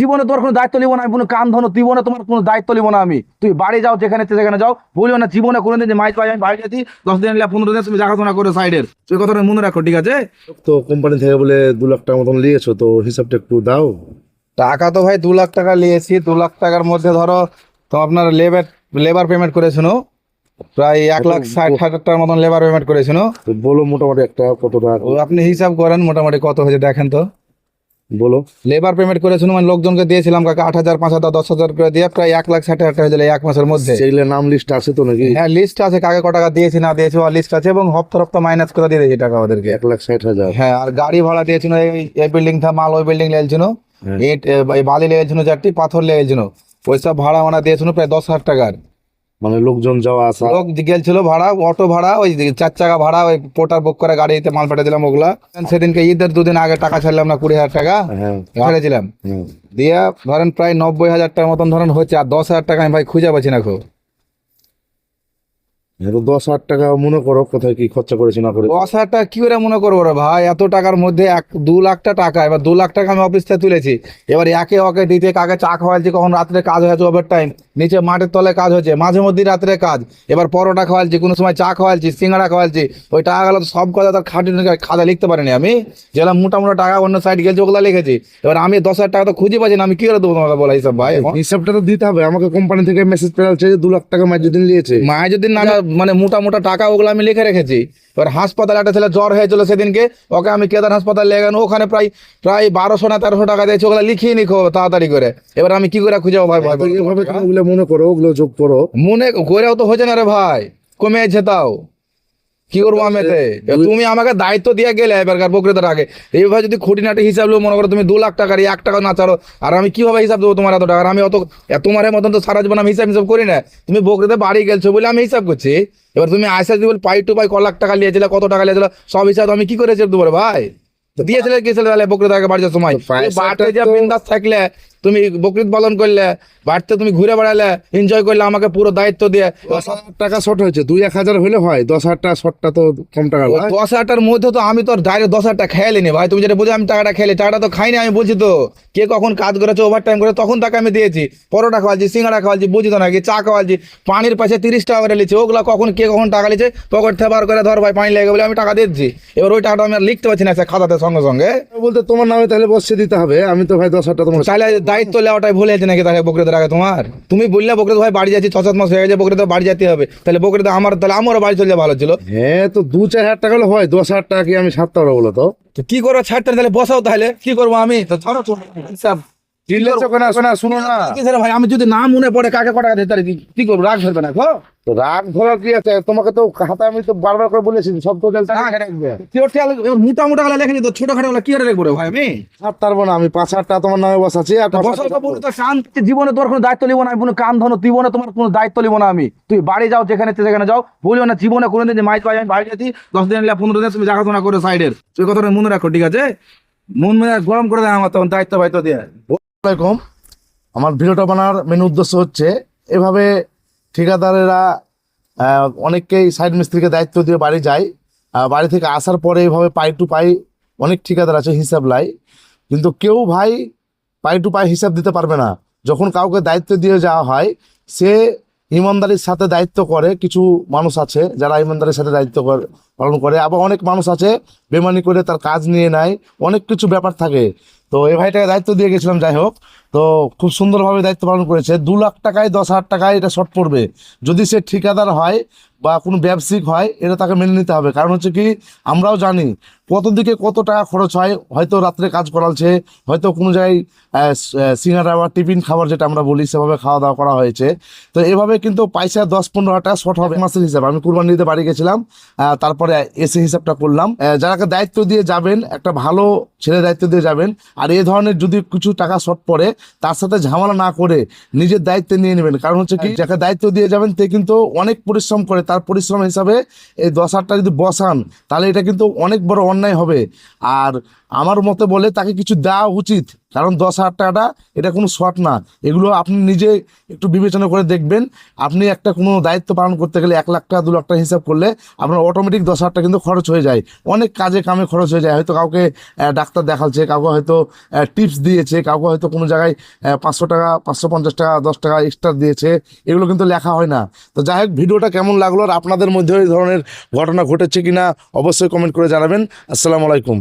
জীবনে তোমার কোনো দায়িত্ব নিব না আমি কোনো কান ধনো জীবনে তোমার কোনো দায়িত্ব নিব না আমি। তুই বাড়ি যাও যেখানে সেখানে যাও। বলিও না জীবনে কোনোদিন যে মাইক পাই আমি বাড়ি যেতি দশ দিন পনেরো দিন তুমি দেখাশোনা করে সাইডের। তুই কথাটা মনে রাখো ঠিক আছে? তো কোম্পানি থেকে বলে দু লাখ টাকা মতন নিয়েছো তো হিসাবটা একটু দাও। টাকা তো ভাই দু লাখ টাকা নিয়েছি দু লাখ টাকার মধ্যে ধরো তো আপনার লেবার লেবার পেমেন্ট করেছিল প্রায় এক লাখ ষাট হাজার টাকার মতন লেবার পেমেন্ট করেছিল তো বলো মোটামুটি একটা কত টাকা আপনি হিসাব করেন মোটামুটি কত হয়েছে দেখেন তো। বলো। লেবার পেমেন্ট করেছিল মানে লোকজনকে দিয়েছিলাম কাকা আট হাজার পাঁচ হাজার দশ হাজার করে দিয়ে প্রায় এক লাখ ষাট হাজার টাকা এক মাসের মধ্যে। সেগুলো নাম লিস্ট আছে তো নাকি? হ্যাঁ লিস্ট আছে কাকে ক টাকা দিয়েছি না দিয়েছি ওর লিস্ট আছে এবং হপ্তা হপ্তা মাইনাস করে দিয়ে দিয়েছি টাকা ওদেরকে। এক লাখ ষাট হাজার। হ্যাঁ আর গাড়ি ভাড়া দিয়েছিল এই এই বিল্ডিং থা মাল ওই বিল্ডিং লেগেছিল। হ্যাঁ। ইট বালি লেগেছিল চারটি পাথর লেগেছিল। ওইসব ভাড়া মানা দিয়েছিল প্রায় দশ হাজার টাকার। মানে লোকজন যাওয়া আসা। লোক গেছিল ভাড়া অটো ভাড়া ওই চার চাকা ভাড়া ওই পোটার বুক করে গাড়িতে মাল পাঠিয়ে দিলাম ওগুলা। সেদিনকে ঈদের দুদিন আগে টাকা ছাড়লাম না কুড়ি হাজার টাকা হ্যাঁ। ছেড়েছিলাম হ্যাঁ। দিয়ে ধরেন প্রায় নব্বই হাজার টাকার মতন ধরেন হচ্ছে আর দশ হাজার টাকা আমি ভাই খুঁজে পাচ্ছি না খুব। দশ হাজার টাকা মনে করো কোথায় কি খরচা করেছি না করে। দশ হাজার টাকা কি করে মনে করব রে ভাই? এত টাকার মধ্যে এক দু লাখটা টাকা এবার দু লাখ টাকা আমি অফিস থেকে তুলেছি। এবার একে ওকে দিতে কাকে চা খাওয়ালছি কখন রাত্রে কাজ হয়েছে ওভার টাইম নিচে মাঠের তলে কাজ হচ্ছে মাঝে মধ্যে রাত্রে কাজ। এবার পরোটা খাওয়ালছি কোনো সময় চা খাওয়ালছি সিঙ্গাড়া খাওয়ালছি ওই টাকাগুলো তো সব কথা তার খাটি খাতা লিখতে পারিনি আমি। যেগুলো মোটা মোটা টাকা অন্য সাইড গেছে ওগুলো লিখেছি। এবার আমি দশ হাজার টাকা তো খুঁজে পাচ্ছি না আমি কি করে দেবো তোমাকে বলা হিসাব ভাই? হিসাবটা তো দিতে হবে আমাকে কোম্পানি থেকে মেসেজ যে দু লাখ টাকা মাঝে নিয়েছে। মায়ের যদি না মানে মোটা মোটা টাকা ওগুলো আমি লিখে রেখেছি। এবার হাসপাতালে একটা ছেলে জ্বর হয়েছিল সেদিনকে ওকে আমি কেদার হাসপাতাল লেগে ওখানে প্রায় প্রায় বারোশো না তেরোশো টাকা দিয়েছি ওগুলো লিখিয়ে নিখো তাড়াতাড়ি করে। এবার আমি কি করে খুঁজে ভাই ভাই ওগুলো মনে করো ওগুলো যোগ করো। মনে করেও তো হয়েছে না রে ভাই কমে আছে তাও। কি করব আমি তুমি আমাকে দায়িত্ব দিয়ে গেলে এবারকার বকরিতার আগে এইভাবে যদি খুঁটিনাটি হিসাব নেব মনে করো তুমি দু লাখ টাকার এক টাকা না ছাড়ো আর আমি কীভাবে হিসাব দেবো তোমার এত টাকা? আমি অত তোমার মতন তো সারা জীবন আমি হিসাব হিসাব করি না। তুমি বকরিতে বাড়ি গেছো বলে আমি হিসাব করছি। এবার তুমি আইসা দিবল পাই টু পাই ক লাখ টাকা নিয়েছিলে কত টাকা নিয়েছিল সব হিসাব আমি কি করে হিসাব দেবো ভাই? দিয়েছিলে গিয়েছিলে তাহলে বকরিতাকে বাড়ি যাওয়ার সময় বাড়িতে যা বিন্দাস থাকলে তুমি বকরিত পালন করলে বাড়িতে তুমি ঘুরে বেড়ালে এনজয় করলে আমাকে পুরো দায়িত্ব দিয়ে। দশ হাজার টাকা শর্ট হয়েছে দুই এক হাজার হলে হয় দশ হাজার টাকা শর্টটা তো কম টাকা দশ হাজারটার মধ্যে তো আমি তো ডাইরেক্ট দশ হাজার টাকা খেয়ালিনি ভাই। তুমি যেটা বুঝে আমি টাকাটা খেলে টাকাটা তো খাইনি আমি বুঝি তো। কে কখন কাজ করেছে ওভার টাইম করে তখন তাকে আমি দিয়েছি। পরোটা খাওয়াচ্ছি সিঙ্গাড়া খাওয়াচ্ছি বুঝি তো নাকি? চা খাওয়াচ্ছি পানির পাশে তিরিশ টাকা করে লিখছি। ওগুলো কখন কে কখন টাকা লিখছে পকেট থেকে বার করে ধর ভাই পানি লেগে বলে আমি টাকা দিচ্ছি। এবার ওই টাকাটা আমি আর লিখতে পারছি না খাতাতে সঙ্গে সঙ্গে। বলতে তোমার নামে তাহলে বসে দিতে হবে আমি তো ভাই দশ হাজার টাকা তোমার তাহলে দায়িত্ব নেওয়াটাই ভুলে যাচ্ছে নাকি তাহলে বকরেদের আগে তোমার? তুমি বললে বকরেদ ভাই বাড়ি যাচ্ছি ছ সাত মাস হয়ে গেছে বকরিতে বাড়ি যেতে হবে। তাহলে বকরেদ আমার তাহলে আমারও বাড়ি চলে ভালো ছিল। হ্যাঁ তো দু চার হাজার টাকা হলে হয় দশ হাজার টাকা কি আমি সাতটা পারব বলো তো কি করো ছাড়তে তাহলে বসাও তাহলে। কি করব আমি? তো ধরো তো হিসাব দিলে চোখে না শোনা শুনো না। কি ধরে ভাই আমি যদি না মনে পড়ে কাকে কটা দিতে কি করব? রাগ ধরবে না তো রাগ ধরার কি আছে? তোমাকে তো খাতা আমি তো বারবার করে বলেছি সব তো না, মোটা মোটা গলা লেখেনি তো ছোট খাটো গলা কি করে রেখবো ভাই আমি? ছাড় পারব না আমি পাঁচ হাজার তোমার নামে বসাচ্ছি আর তো পাঁচ বসাও হাজার তো বলো তো শান্ত জীবনে তোর কোনো দায়িত্ব নিব না আমি কোনো কান ধনো জীবনে তোমার কোনো দায়িত্ব নিব না আমি। তুই বাড়ি যাও যেখানে সেখানে যাও। বলিও না জীবনে কোনোদিন যে মাইক পাই আমি বাড়ি যেতি দশ দিন পনেরো দিন তুমি দেখাশোনা করে সাইডের। তুই কথাটা মনে রাখো ঠিক আছে? মন মেজাজ গরম করে দেয় আমার তখন দায়িত্ব দায়িত্ব দিয়ে। আসসালামাইকুম আমার ভিডিওটা বানার মেন উদ্দেশ্য হচ্ছে, এভাবে ঠিকাদারেরা অনেককেই সাইড মিস্ত্রিকে দায়িত্ব দিয়ে বাড়ি যায়। বাড়ি থেকে আসার পরে এইভাবে পাই টু পাই অনেক ঠিকাদার আছে হিসাব লাই। কিন্তু কেউ ভাই পাই টু পাই হিসাব দিতে পারবে না। যখন কাউকে দায়িত্ব দিয়ে যাওয়া হয়, সে ইমানদারির সাথে দায়িত্ব করে, কিছু মানুষ আছে যারা ইমানদারির সাথে দায়িত্ব পালন করে। আবার অনেক মানুষ আছে, বেমানি করে তার কাজ নিয়ে নেয়। অনেক কিছু ব্যাপার থাকে। তো এই ভাইটাকে দায়িত্ব দিয়ে গেছিলাম যাই হোক। তো খুব সুন্দরভাবে দায়িত্ব পালন করেছে। দু লাখ টাকায়, দশ হাজার টাকায় এটা শর্ট পড়বে। যদি সে ঠিকাদার হয় বা কোনো ব্যবসায়িক হয়, এটা তাকে মেনে নিতে হবে। কারণ হচ্ছে কি, আমরাও জানি কত দিকে কত টাকা খরচ হয়। হয়তো রাত্রে কাজ করালছে হয়তো কোনো জায়গায় সিঙ্গারা বা টিফিন খাবার যেটা আমরা বলি, সেভাবে খাওয়া দাওয়া করা হয়েছে। তো এভাবে কিন্তু পয়সা দশ পনেরো হাজার টাকা শর্ট হবে। মাসের হিসাব। আমি কুরবানি দিতে বাড়ি গেছিলাম তারপরে এসে হিসাবটা করলাম। যারাকে দায়িত্ব দিয়ে যাবেন, একটা ভালো ছেলে দায়িত্ব দিয়ে যাবেন। আর এ ধরনের যদি কিছু টাকা শর্ট পড়ে তার সাথে ঝামেলা না করে নিজের দায়িত্ব নিয়ে নেবেন। কারণ হচ্ছে কি, যাকে দায়িত্ব দিয়ে যাবেন তে কিন্তু অনেক পরিশ্রম করে। তার পরিশ্রম হিসাবে এই দশ হাজারটা যদি বসান, তাহলে এটা কিন্তু অনেক বড় অন্যায় হবে। আর আমার মতে বলে তাকে কিছু দেওয়া উচিত। কারণ দশ হাজার টাকাটা, এটা কোনো শর্ট না। এগুলো আপনি নিজে একটু বিবেচনা করে দেখবেন। আপনি একটা কোনো দায়িত্ব পালন করতে গেলে এক লাখ টাকা, দু লাখ টাকা হিসাব করলে আপনার অটোমেটিক দশ হাজার টাকা কিন্তু খরচ হয়ে যায়। অনেক কাজে কামে খরচ হয়ে যায়। হয়তো কাউকে ডাক্তার দেখাচ্ছে, কাউকে হয়তো টিপস দিয়েছে, কাউকে হয়তো কোনো জায়গায় পাঁচশো টাকা, পাঁচশো পঞ্চাশ টাকা, দশ টাকা এক্সট্রা দিয়েছে। এগুলো কিন্তু লেখা হয় না। তো যাই হোক, ভিডিওটা কেমন লাগল আর আপনাদের মধ্যে এই ধরনের ঘটনা ঘটেছে কিনা অবশ্যই কমেন্ট করে জানাবেন। আসসালামু আলাইকুম।